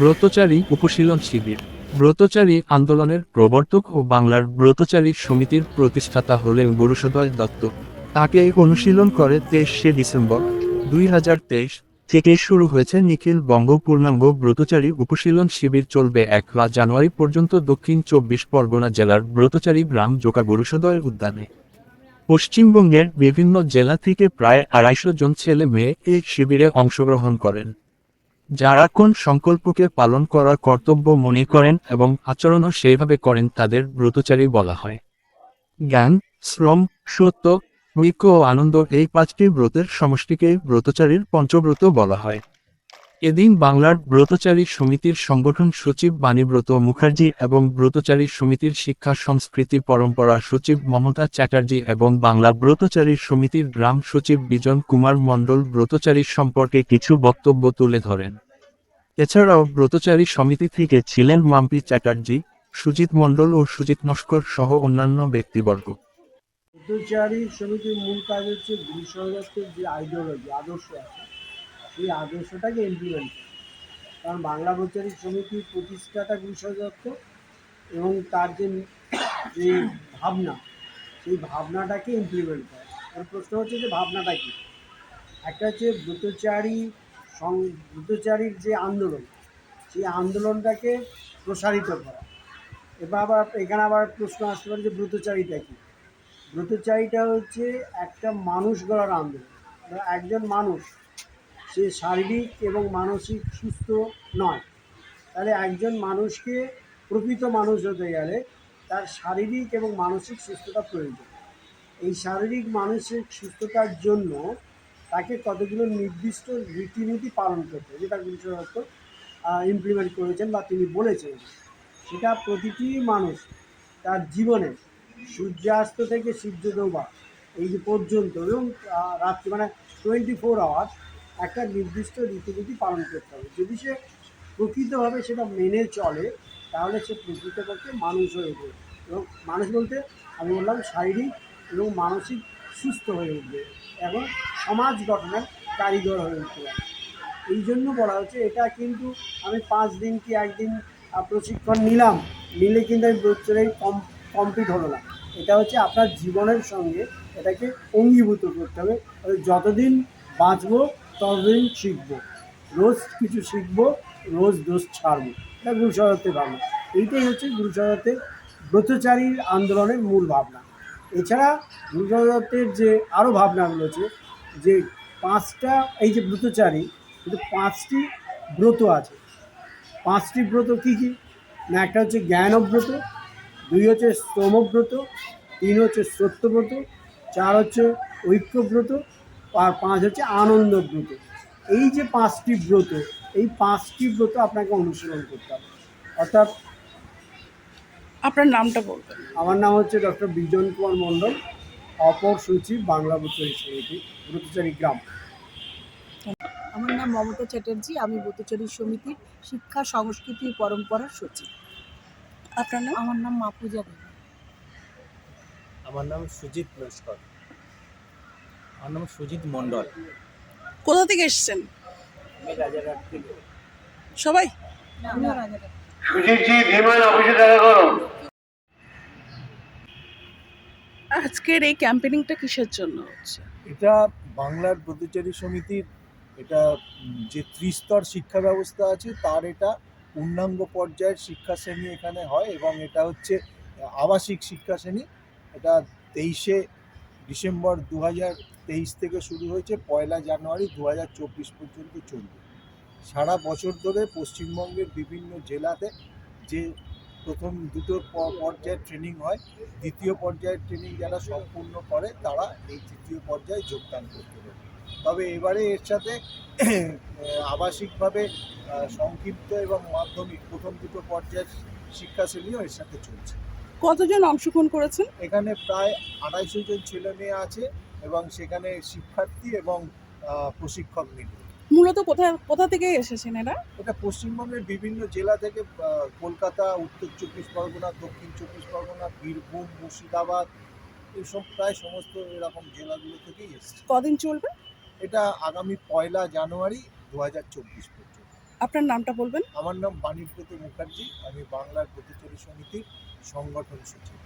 ব্রতচারী উপশীলন শিবির। ব্রতচারী আন্দোলনের প্রবর্তক ও বাংলার ব্রতচারী সমিতির প্রতিষ্ঠাতা হলেন গুরুসদয় দত্ত। তাকে অনুশীলন করে তেইশে ডিসেম্বর দুই হাজার তেইশ থেকে শুরু হয়েছে নিখিল বঙ্গ পূর্ণাঙ্গ ব্রতচারী উপশীলন শিবির চলবে একলা জানুয়ারি পর্যন্ত দক্ষিণ চব্বিশ পরগনা জেলার ব্রতচারী গ্রাম জোকা গুরুসদয় উদ্যানে। পশ্চিমবঙ্গের বিভিন্ন জেলা থেকে প্রায় আড়াইশো জন ছেলে মেয়ে এই শিবিরে অংশগ্রহণ করেন। যারা কোন সংকল্পকে পালন করার কর্তব্য মনে করেন এবং আচরণও সেইভাবে করেন তাদের ব্রতচারী বলা হয়। জ্ঞান, শ্রম, সত্য, ঐক্য ও আনন্দ এই পাঁচটি ব্রতের সমষ্টিকে ব্রতচারীর পঞ্চব্রত বলা হয়। এদিন বাংলার ব্রতচারী সমিতির সংগঠন সচিব বাণীব্রত মুখার্জি এবং ব্রতচারী সমিতির শিক্ষা সংস্কৃতি পরম্পরা সচিব মমতা চ্যাটার্জি এবং বাংলা ব্রতচারী সমিতির গ্রাম সচিব বিজন কুমার মণ্ডল ব্রতচারী সম্পর্কে কিছু বক্তব্য তুলে ধরেন। এছাড়াও ব্রতচারী সমিতি থেকে ছিলেন মাম্পি চ্যাটার্জি, সুজিত মণ্ডল ও সুজিত নস্কর সহ অন্যান্য ব্যক্তিবর্গ। পথচারী সমিতির মূল কাজ হচ্ছে যে আইডিওলজি আদর্শ আছে সেই আদর্শটাকে ইমপ্লিমেন্ট করা। কারণ বাংলা পথচারী সমিতির প্রতিষ্ঠাতা সহজাত এবং তার যে যে ভাবনা, সেই ভাবনাটাকে ইমপ্লিমেন্ট করা। এর প্রশ্ন হচ্ছে যে ভাবনাটা কী? একটা হচ্ছে ব্রতচারী সং ব্রতচারীর যে আন্দোলন, সেই আন্দোলনটাকে প্রসারিত করা। এবার আবার, এখানে আবার প্রশ্ন আসতে পারে যে ব্রতচারীটা কী? ব্রতচারীটা হচ্ছে একটা মানুষ গড়ার আন্দোলন। একজন মানুষ সে শারীরিক এবং মানসিক সুস্থ নয়। তাহলে একজন মানুষকে প্রকৃত মানুষ হতে গেলে তার শারীরিক এবং মানসিক সুস্থতা প্রয়োজন। এই শারীরিক, মানসিক সুস্থতার জন্য তাকে কতগুলো নির্দিষ্ট রীতিনীতি পালন করতে যেটা গুরুচরত্ব ইমপ্লিমেন্ট করেছেন বা তিনি বলেছেন। সেটা প্রতিটি মানুষ তার জীবনে সূর্যাস্ত থেকে সূর্য ডোবা এই যে পর্যন্ত এবং রাত্রি মানে টোয়েন্টি ফোর আওয়ার্স একটা নির্দিষ্ট রীতিনীতি পালন করতে হবে। যদি সে প্রকৃতভাবে সেটা মেনে চলে, তাহলে সে প্রকৃতপক্ষে মানুষ হয়ে উঠবে। এবং মানুষ বলতে আমি বললাম শারীরিক এবং মানসিক সুস্থ হয়ে উঠবে এবং সমাজ গঠনের কারিগর হয়ে উঠতে পারে এই জন্য বলা হচ্ছে, এটা কিন্তু আমি পাঁচ দিন কি একদিন প্রশিক্ষণ নিলাম, নিলে কিন্তু আমি বছরেই কম কমপ্লিট হলো না। এটা হচ্ছে আপনার জীবনের সঙ্গে এটাকে অঙ্গীভূত করতে হবে। যতদিন বাঁচবো ততদিন শিখব। রোজ কিছু শিখব, রোজ দোষ ছাড়বো। এটা গুরু শরতের ভাবনা। এইটাই হচ্ছে গুরু ব্রতচারীর আন্দোলনের মূল ভাবনা। এছাড়া গুরু যে আরও ভাবনাগুলো আছে, যে পাঁচটা, এই যে ব্রতচারী, কিন্তু পাঁচটি ব্রত আছে। পাঁচটি ব্রত কী কী? না, একটা হচ্ছে জ্ঞানব্রত, দুই হচ্ছে শ্রমব্রত তিন হচ্ছে সত্যব্রত, চার হচ্ছে ঐক্যব্রত আর পাঁচ হচ্ছে আনন্দ ব্রত। এই যে পাঁচটি ব্রত এই পাঁচটি ব্রত আপনাকে অনুসরণ করতে হবে। অর্থাৎ আপনার নামটা বলবেন। আমার নাম হচ্ছে ডক্টর বিজন কুমার মণ্ডল অপর সচিব বাংলা ব্রতচারী সমিতি ব্রতচারী গ্রাম। আমার নাম মমতা চ্যাটার্জি আমি ব্রতচারী সমিতির শিক্ষা সংস্কৃতি পরম্পরার সচিব। আপনার নাম? আমার নাম মাপুজা দেবী আমার নাম সুজিত নস্কর। আমার নাম সুজিত মণ্ডল। কোথা থেকে এসেছেন? সবাই? আজকের এই ক্যাম্পেনিংটা কিসের জন্য হচ্ছে? এটা বাংলার ব্রতচারী সমিতির এটা যে ত্রিস্তর শিক্ষা ব্যবস্থা আছে তার এটা পূর্ণাঙ্গ পর্যায়ের শিক্ষা শ্রেণি এখানে হয় এবং এটা হচ্ছে আবাসিক শিক্ষা শ্রেণি। এটা তেইশে ডিসেম্বর দু তেইশ থেকে শুরু হয়েছে, পয়লা জানুয়ারি দু চব্বিশ পর্যন্ত চলবে। সারা বছর ধরে পশ্চিমবঙ্গের বিভিন্ন জেলাতে যে প্রথম দুটো পর্যায়ের ট্রেনিং হয়, দ্বিতীয় পর্যায়ের ট্রেনিং যারা সম্পূর্ণ করে, তারা এই তৃতীয় পর্যায়ে যোগদান করতে পারে। তবে এবারে এর সাথে আবাসিকভাবে সংক্ষিপ্ত এবং মাধ্যমিক প্রথম দুটো পর্যায়ের শিক্ষা শ্রেণীও এর সাথে চলছে। কতজন অংশগ্রহণ করেছেন? এখানে প্রায় আড়াইশো জন ছেলে মেয়ে আছে এবং সেখানে শিক্ষার্থী এবং প্রশিক্ষক মিলে। মূলত কোথায় কোথা থেকে এসেছেন এরা? এটা পশ্চিমবঙ্গের বিভিন্ন জেলা থেকে কলকাতা উত্তর চব্বিশ পরগনা দক্ষিণ চব্বিশ পরগনা বীরভূম মুর্শিদাবাদ এইসব প্রায় সমস্ত এরকম জেলাগুলো থেকেই এসেছে। কদিন চলবে? এটা আগামী পয়লা জানুয়ারি দু হাজার চব্বিশ পর্যন্ত। আপনার নামটা বলবেন? আমার নাম বাণীব্রত মুখার্জি আমি বাংলার ব্রতচারী সমিতির সংগঠন সচিব।